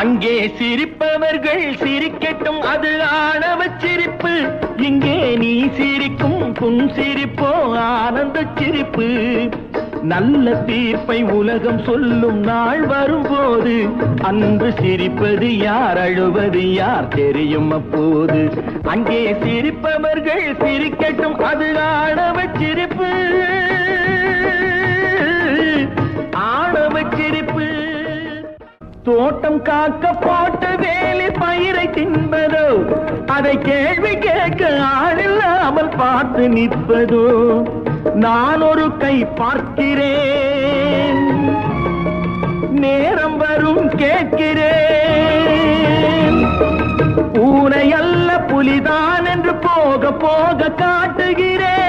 அங்கே சிரிப்பவர்கள் சிரிக்கட்டும் அது ஆணவ சிரிப்பு. இங்கே நீ சிரிக்கும் புன் சிரிப்போ ஆனந்த சிரிப்பு. நல்ல தீர்ப்பை உலகம் சொல்லும் நாள் வரும்போது அன்பு சிரிப்பது யார் அழுவது யார் தெரியும் அப்போது. அங்கே சிரிப்பவர்கள் சிரிக்கட்டும் அது ஆணவ சிரிப்பு. தோட்டம் காக்க போட்ட வேலி பயிரை தின்பதோ அதை கேள்வி கேட்க ஆளில்லாமல் பார்த்து நிற்பதோ நான் ஒரு கை பார்க்கிறேன். நேரம் வரும் கேட்கிறேன். பூனை அல்ல புலிதான் என்று போக போக காட்டுகிறேன்.